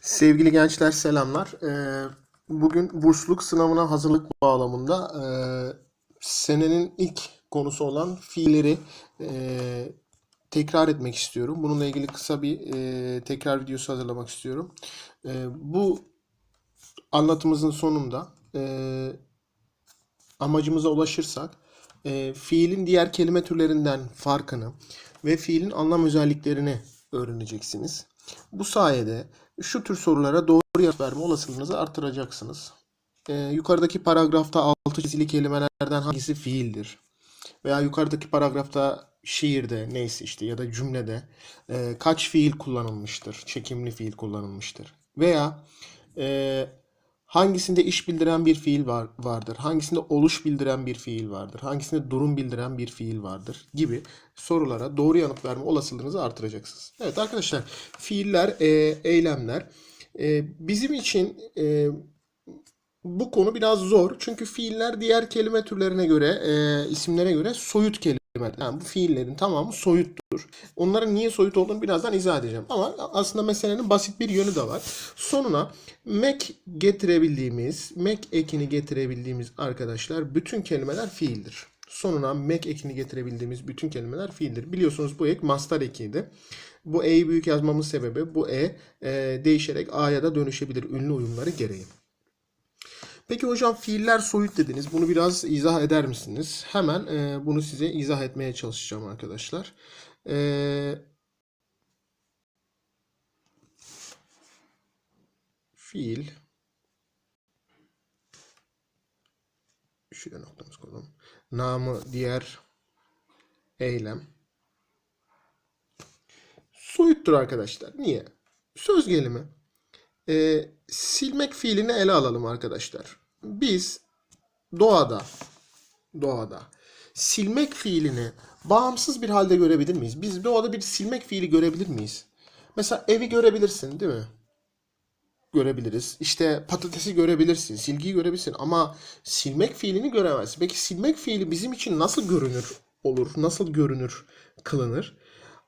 Sevgili gençler selamlar. Ee, bugün bursluluk sınavına hazırlık bağlamında e, senenin ilk konusu olan fiilleri e, tekrar etmek istiyorum. Bununla ilgili kısa bir e, tekrar videosu hazırlamak istiyorum. Bu anlatımızın sonunda amacımıza ulaşırsak fiilin diğer kelime türlerinden farkını ve fiilin anlam özelliklerini öğreneceksiniz. Bu sayede şu tür sorulara doğru yanıt verme olasılığınızı artıracaksınız. E, yukarıdaki paragrafta altı çizili kelimelerden hangisi fiildir? Veya yukarıdaki paragrafta şiirde neyse işte ya da cümlede e, kaç fiil kullanılmıştır? Çekimli fiil kullanılmıştır. Veya e, hangisinde iş bildiren bir fiil var, vardır? Hangisinde oluş bildiren bir fiil vardır? Hangisinde durum bildiren bir fiil vardır? Gibi sorulara doğru yanıt verme olasılığınızı artıracaksınız. Evet arkadaşlar fiiller, e, eylemler e, bizim için e, bu konu biraz zor. Çünkü fiiller diğer kelime türlerine göre, e, isimlere göre soyut kelimeler. Yani bu fiillerin tamamı soyuttur. Onların niye soyut olduğunu birazdan izah edeceğim. Ama aslında meselenin basit bir yönü de var. Sonuna mek getirebildiğimiz, mek ekini getirebildiğimiz arkadaşlar bütün kelimeler fiildir. Sonuna mek ekini getirebildiğimiz bütün kelimeler fiildir. Biliyorsunuz bu ek mastar ekiydi. Bu e'yi büyük yazmamın sebebi bu e, e değişerek a'ya da dönüşebilir ünlü uyumları gereği. Peki hocam fiiller soyut dediniz. Bunu biraz izah eder misiniz? Hemen e, bunu size izah etmeye çalışacağım arkadaşlar. E, fiil şuraya noktamız koyalım. Namı diğer eylem soyuttur arkadaşlar. Niye? Söz gelimi. E, silmek fiilini ele alalım arkadaşlar. Biz doğada doğada silmek fiilini bağımsız bir halde görebilir miyiz? Biz doğada bir silmek fiili görebilir miyiz? Mesela evi görebilirsin değil mi? Görebiliriz. İşte patatesi görebilirsin, silgiyi görebilirsin ama silmek fiilini göremezsin. Peki silmek fiili bizim için nasıl görünür olur? Nasıl görünür, kılınır?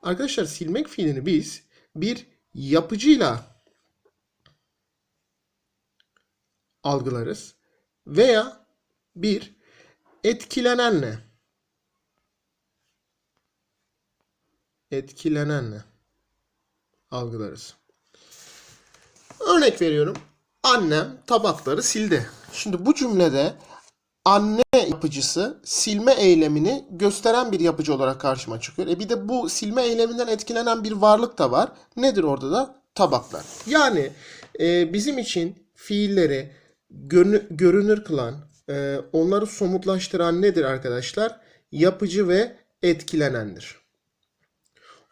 Arkadaşlar silmek fiilini biz bir yapıcıyla algılarız veya bir etkilenenle etkilenenle algılarız. Örnek veriyorum. Annem tabakları sildi. Şimdi bu cümlede anne yapıcısı silme eylemini gösteren bir yapıcı olarak karşıma çıkıyor. E bir de bu silme eyleminden etkilenen bir varlık da var. Nedir orada da? Tabaklar. Yani e, bizim için fiilleri görünür, kılan, e, onları somutlaştıran nedir arkadaşlar? Yapıcı ve etkilenendir.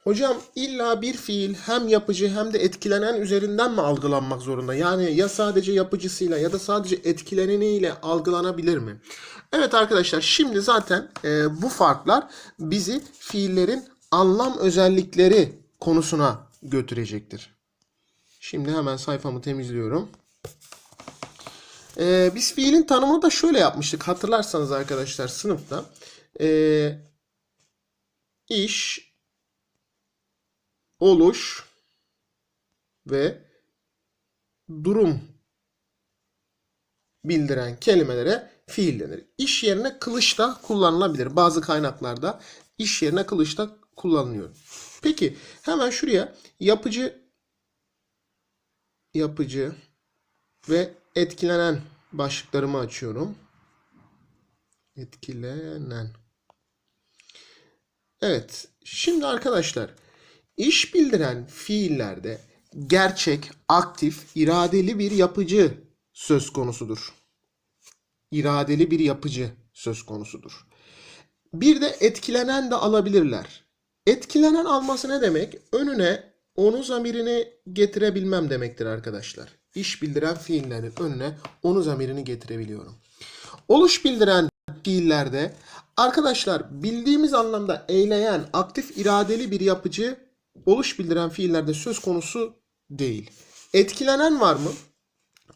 Hocam illa bir fiil hem yapıcı hem de etkilenen üzerinden mi algılanmak zorunda? Yani ya sadece yapıcısıyla ya da sadece etkileneniyle algılanabilir mi? Evet arkadaşlar şimdi zaten e, bu farklar bizi fiillerin anlam özellikleri konusuna götürecektir. Şimdi hemen sayfamı temizliyorum. Ee, biz fiilin tanımını da şöyle yapmıştık. Hatırlarsanız arkadaşlar sınıfta. Ee, iş, oluş ve durum bildiren kelimelere fiil denir. İş yerine kılıç da kullanılabilir. Bazı kaynaklarda iş yerine kılıç da kullanılıyor. Peki hemen şuraya yapıcı yapıcı ve etkilenen başlıklarımı açıyorum. Etkilenen. Evet. Şimdi arkadaşlar iş bildiren fiillerde gerçek, aktif, iradeli bir yapıcı söz konusudur. İradeli bir yapıcı söz konusudur. Bir de etkilenen de alabilirler. Etkilenen alması ne demek? Önüne onu zamirini getirebilmem demektir arkadaşlar. İş bildiren fiillerin önüne onu zamirini getirebiliyorum. Oluş bildiren fiillerde arkadaşlar bildiğimiz anlamda eyleyen, aktif iradeli bir yapıcı oluş bildiren fiillerde söz konusu değil. Etkilenen var mı?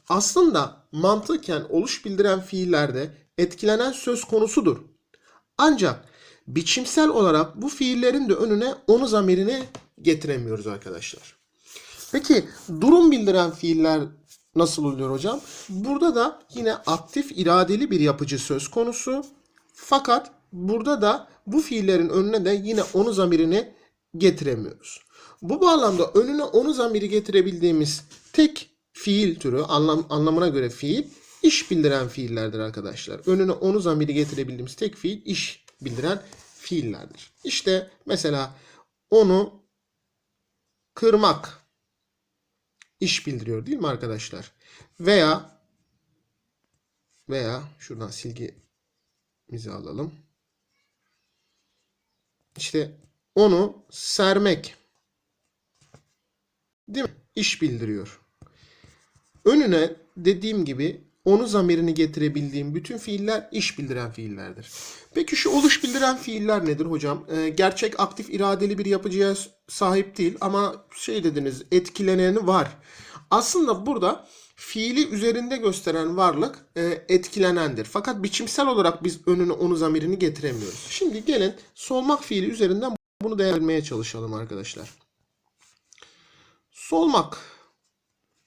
Aslında mantıken oluş bildiren fiillerde etkilenen söz konusudur. Ancak biçimsel olarak bu fiillerin de önüne onu zamirini getiremiyoruz arkadaşlar. Peki durum bildiren fiiller nasıl oluyor hocam? Burada da yine aktif iradeli bir yapıcı söz konusu. Fakat burada da bu fiillerin önüne de yine onu zamirini getiremiyoruz. Bu bağlamda önüne onu zamiri getirebildiğimiz tek fiil türü anlam, anlamına göre fiil iş bildiren fiillerdir arkadaşlar. Önüne onu zamiri getirebildiğimiz tek fiil iş bildiren fiillerdir. İşte mesela onu kırmak iş bildiriyor değil mi arkadaşlar? Veya veya şuradan silgimizi alalım. İşte onu sermek değil mi? İş bildiriyor. Önüne dediğim gibi onu zamirini getirebildiğim bütün fiiller iş bildiren fiillerdir. Peki şu oluş bildiren fiiller nedir hocam? Ee, gerçek aktif iradeli bir yapıcıya sahip değil ama şey dediniz etkileneni var. Aslında burada fiili üzerinde gösteren varlık e, etkilenendir. Fakat biçimsel olarak biz önüne onu zamirini getiremiyoruz. Şimdi gelin solmak fiili üzerinden bunu değerlendirmeye çalışalım arkadaşlar. Solmak.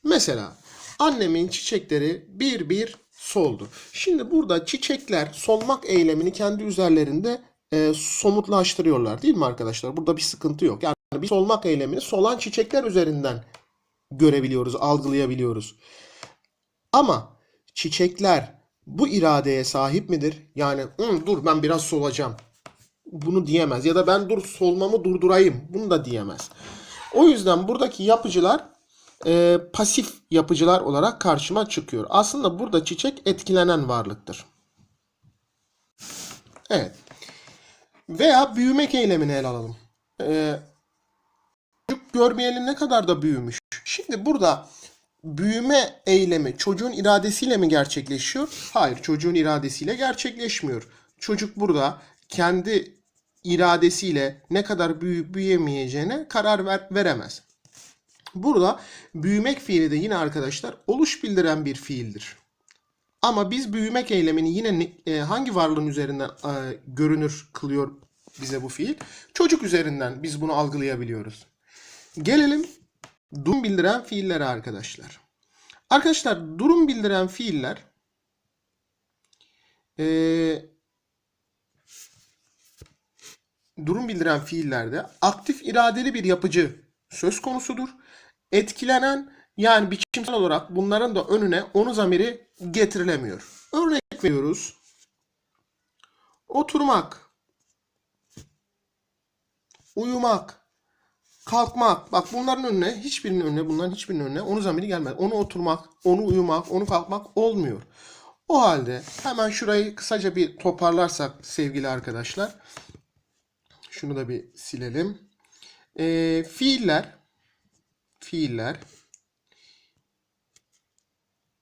Mesela annemin çiçekleri bir bir soldu. Şimdi burada çiçekler solmak eylemini kendi üzerlerinde e, somutlaştırıyorlar değil mi arkadaşlar? Burada bir sıkıntı yok. Yani bir solmak eylemini solan çiçekler üzerinden görebiliyoruz, algılayabiliyoruz. Ama çiçekler bu iradeye sahip midir? Yani "Hı, dur ben biraz solacağım. Bunu diyemez. Ya da ben dur solmamı durdurayım. Bunu da diyemez. O yüzden buradaki yapıcılar e, pasif yapıcılar olarak karşıma çıkıyor. Aslında burada çiçek etkilenen varlıktır. Evet. Veya büyümek eylemini ele alalım. E, çocuk görmeyelim ne kadar da büyümüş. Şimdi burada büyüme eylemi çocuğun iradesiyle mi gerçekleşiyor? Hayır, çocuğun iradesiyle gerçekleşmiyor. Çocuk burada kendi iradesiyle ne kadar büyüyüp büyüyemeyeceğine karar ver, veremez. Burada büyümek fiili de yine arkadaşlar oluş bildiren bir fiildir. Ama biz büyümek eylemini yine ne- e, hangi varlığın üzerinden e, görünür kılıyor bize bu fiil? Çocuk üzerinden biz bunu algılayabiliyoruz. Gelelim durum bildiren fiillere arkadaşlar. Arkadaşlar durum bildiren fiiller e, durum bildiren fiillerde aktif iradeli bir yapıcı söz konusudur. Etkilenen yani biçimsel olarak bunların da önüne onu zamiri getirilemiyor. Örnek veriyoruz. Oturmak, uyumak, kalkmak. Bak bunların önüne hiçbirinin önüne bunların hiçbirinin önüne onu zamiri gelmez. Onu oturmak, onu uyumak, onu kalkmak olmuyor. O halde hemen şurayı kısaca bir toparlarsak sevgili arkadaşlar. Şunu da bir silelim. Ee, fiiller fiiller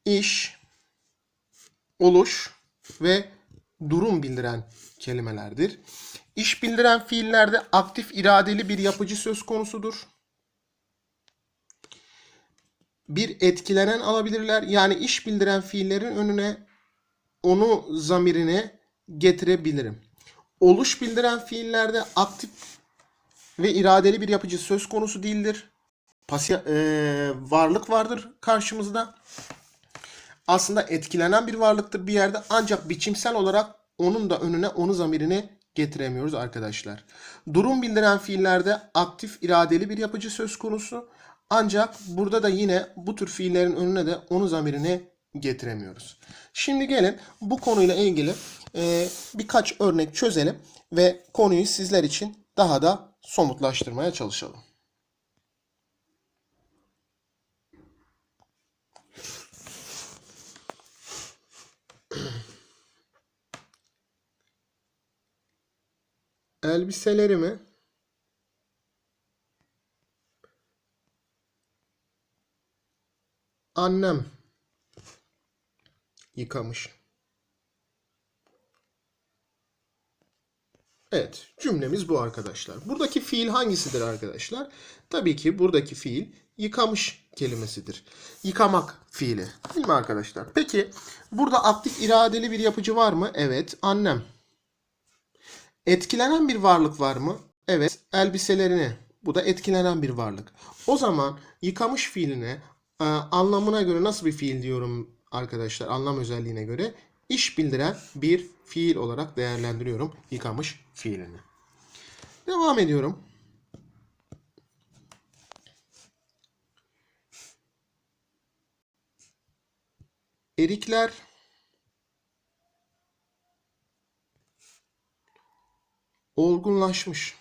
iş, oluş ve durum bildiren kelimelerdir. İş bildiren fiillerde aktif iradeli bir yapıcı söz konusudur. Bir etkilenen alabilirler. Yani iş bildiren fiillerin önüne onu zamirini getirebilirim. Oluş bildiren fiillerde aktif ve iradeli bir yapıcı söz konusu değildir. Pasif eee, varlık vardır karşımızda. Aslında etkilenen bir varlıktır bir yerde ancak biçimsel olarak onun da önüne onu zamirini getiremiyoruz arkadaşlar. Durum bildiren fiillerde aktif iradeli bir yapıcı söz konusu. Ancak burada da yine bu tür fiillerin önüne de onu zamirini getiremiyoruz. Şimdi gelin bu konuyla ilgili eee, birkaç örnek çözelim ve konuyu sizler için daha da somutlaştırmaya çalışalım. Elbiselerimi annem yıkamış. Evet, cümlemiz bu arkadaşlar. Buradaki fiil hangisidir arkadaşlar? Tabii ki buradaki fiil yıkamış kelimesidir. Yıkamak fiili. Değil mi arkadaşlar? Peki burada aktif iradeli bir yapıcı var mı? Evet, annem. Etkilenen bir varlık var mı? Evet, elbiselerini. Bu da etkilenen bir varlık. O zaman yıkamış fiiline e, anlamına göre nasıl bir fiil diyorum arkadaşlar anlam özelliğine göre iş bildiren bir fiil olarak değerlendiriyorum yıkamış fiilini. Devam ediyorum. Erikler olgunlaşmış.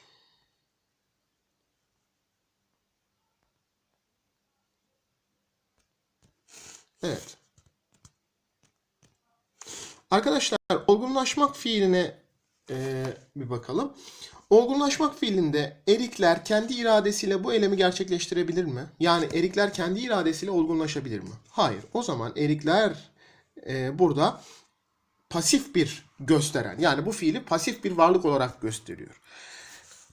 Evet. Arkadaşlar olgunlaşmak fiiline e, bir bakalım. Olgunlaşmak fiilinde erikler kendi iradesiyle bu eylemi gerçekleştirebilir mi? Yani erikler kendi iradesiyle olgunlaşabilir mi? Hayır. O zaman erikler e, burada pasif bir gösteren. Yani bu fiili pasif bir varlık olarak gösteriyor.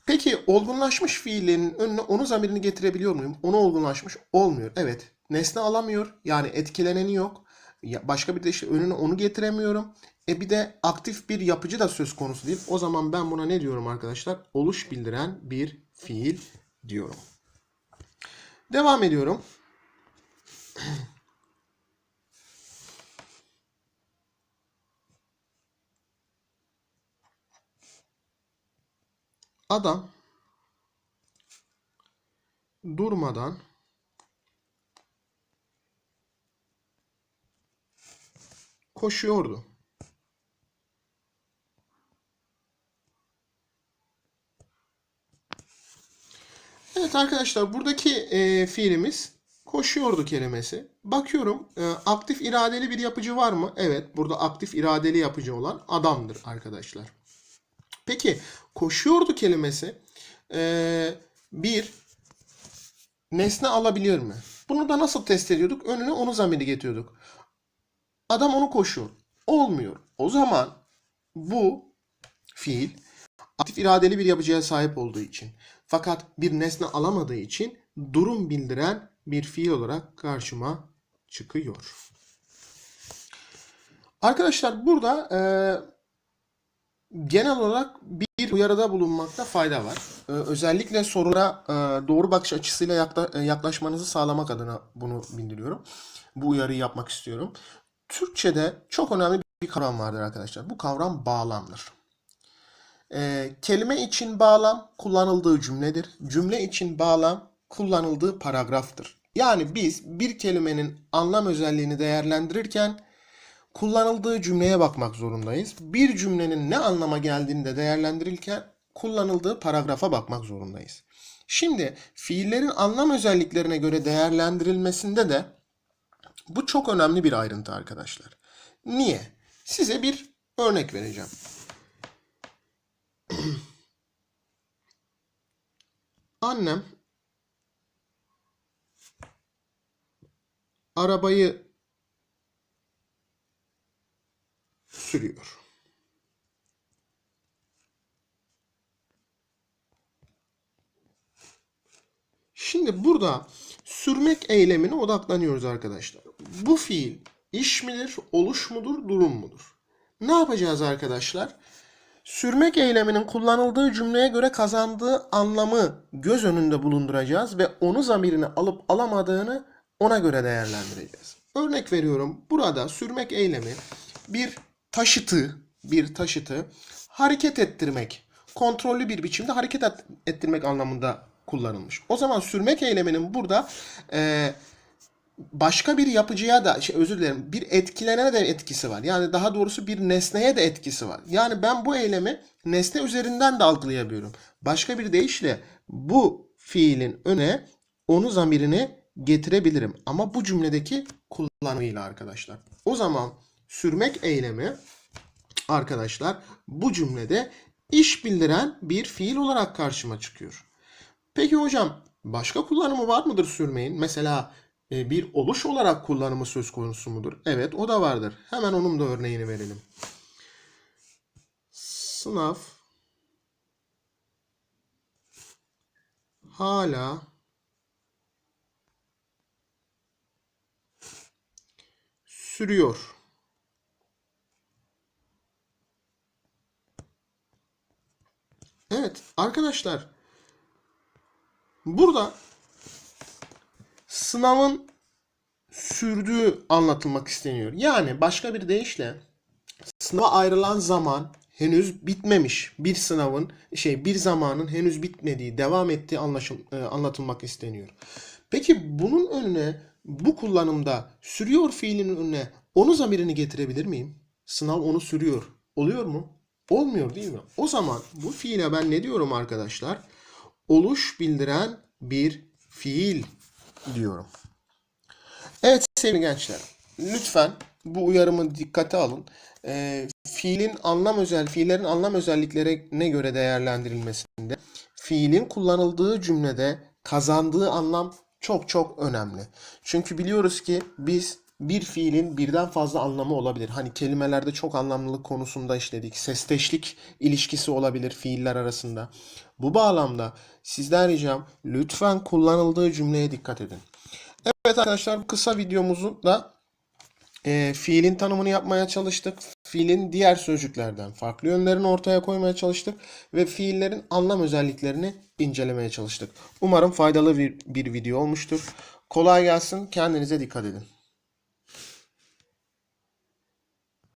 Peki olgunlaşmış fiilin önüne onu zamirini getirebiliyor muyum? Onu olgunlaşmış olmuyor. Evet. Nesne alamıyor. Yani etkileneni yok. Başka bir de işte önüne onu getiremiyorum. E bir de aktif bir yapıcı da söz konusu değil. O zaman ben buna ne diyorum arkadaşlar? Oluş bildiren bir fiil diyorum. Devam ediyorum. Adam durmadan koşuyordu. Evet arkadaşlar buradaki e, fiilimiz koşuyordu kelimesi. Bakıyorum e, aktif iradeli bir yapıcı var mı? Evet burada aktif iradeli yapıcı olan adamdır arkadaşlar. Peki koşuyordu kelimesi e, bir nesne alabilir mi? Bunu da nasıl test ediyorduk? Önüne onu zamiri getiriyorduk. Adam onu koşuyor. Olmuyor. O zaman bu fiil aktif iradeli bir yapıcıya sahip olduğu için fakat bir nesne alamadığı için durum bildiren bir fiil olarak karşıma çıkıyor. Arkadaşlar burada e, genel olarak bir uyarıda bulunmakta fayda var. E, özellikle sorulara e, doğru bakış açısıyla yakla, e, yaklaşmanızı sağlamak adına bunu bildiriyorum. Bu uyarıyı yapmak istiyorum. Türkçe'de çok önemli bir kavram vardır arkadaşlar. Bu kavram bağlamdır. Ee, kelime için bağlam kullanıldığı cümledir. Cümle için bağlam kullanıldığı paragraftır. Yani biz bir kelimenin anlam özelliğini değerlendirirken kullanıldığı cümleye bakmak zorundayız. Bir cümlenin ne anlama geldiğini de değerlendirirken kullanıldığı paragrafa bakmak zorundayız. Şimdi fiillerin anlam özelliklerine göre değerlendirilmesinde de bu çok önemli bir ayrıntı arkadaşlar. Niye? Size bir örnek vereceğim. Annem arabayı sürüyor. Şimdi burada sürmek eylemine odaklanıyoruz arkadaşlar. Bu fiil iş midir, oluş mudur, durum mudur? Ne yapacağız arkadaşlar? Sürmek eyleminin kullanıldığı cümleye göre kazandığı anlamı göz önünde bulunduracağız ve onu zamirine alıp alamadığını ona göre değerlendireceğiz. Örnek veriyorum. Burada sürmek eylemi bir taşıtı, bir taşıtı hareket ettirmek, kontrollü bir biçimde hareket ettirmek anlamında kullanılmış. O zaman sürmek eyleminin burada e, başka bir yapıcıya da şey özür dilerim bir etkilenene de etkisi var. Yani daha doğrusu bir nesneye de etkisi var. Yani ben bu eylemi nesne üzerinden de algılayabiliyorum. Başka bir deyişle bu fiilin öne onu zamirini getirebilirim. Ama bu cümledeki kullanımıyla arkadaşlar. O zaman sürmek eylemi arkadaşlar bu cümlede iş bildiren bir fiil olarak karşıma çıkıyor. Peki hocam başka kullanımı var mıdır sürmeyin? Mesela e, bir oluş olarak kullanımı söz konusu mudur? Evet o da vardır. Hemen onun da örneğini verelim. Sınav hala sürüyor. Evet arkadaşlar burada sınavın sürdüğü anlatılmak isteniyor. Yani başka bir deyişle sınava ayrılan zaman henüz bitmemiş. Bir sınavın şey bir zamanın henüz bitmediği, devam ettiği anlaşıl, e, anlatılmak isteniyor. Peki bunun önüne bu kullanımda sürüyor fiilinin önüne onu zamirini getirebilir miyim? Sınav onu sürüyor. Oluyor mu? Olmuyor değil mi? O zaman bu fiile ben ne diyorum arkadaşlar? Oluş bildiren bir fiil diyorum. Evet sevgili gençler, lütfen bu uyarımı dikkate alın. Ee, fiilin anlam özel, fiillerin anlam özelliklerine göre değerlendirilmesinde fiilin kullanıldığı cümlede kazandığı anlam çok çok önemli. Çünkü biliyoruz ki biz bir fiilin birden fazla anlamı olabilir. Hani kelimelerde çok anlamlılık konusunda işledik. Sesteşlik ilişkisi olabilir fiiller arasında. Bu bağlamda sizden ricam lütfen kullanıldığı cümleye dikkat edin. Evet arkadaşlar bu kısa videomuzu da e, fiilin tanımını yapmaya çalıştık. Fiilin diğer sözcüklerden farklı yönlerini ortaya koymaya çalıştık ve fiillerin anlam özelliklerini incelemeye çalıştık. Umarım faydalı bir, bir video olmuştur. Kolay gelsin. Kendinize dikkat edin.